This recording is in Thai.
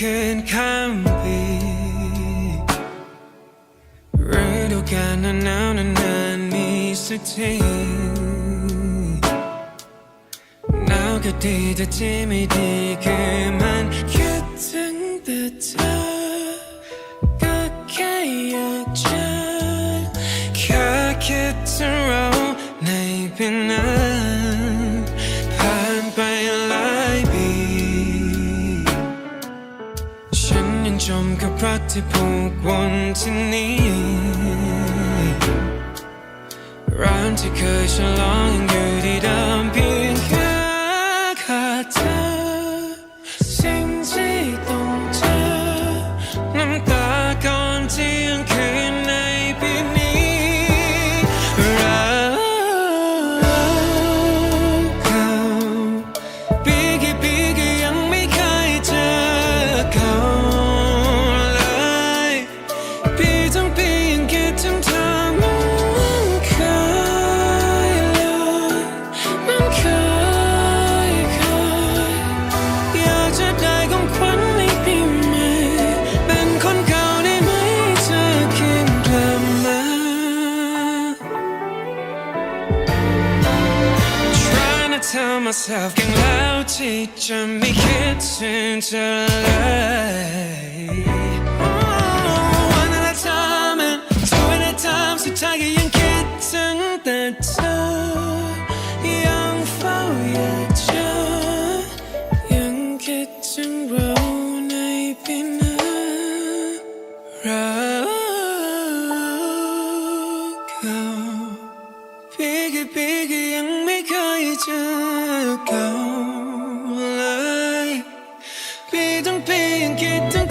คืนข้ามปีฤดูกาลหนาวๆนานๆมีสักทีหนาวก็ดีแต่ที่ไม่ดีคือมันคิดถึงแต่เธอ กับรักที่ผูกวนที่นี่ร้านที่เคยฉลอง Trying to tell myself เก่งแล้วที่จะไม่คิดถึงเธอเลย Oh, One at a time and two at a time สุดท้ายก็ยังคิดถึงแต่เธอ ยังเฝ้าอยากเจอ ยังคิดถึงเราในปีหน้ารักเขาปีกี่ปีก็ยัง เจอเก่าเลย พี่ต้องเพียงคิดถึง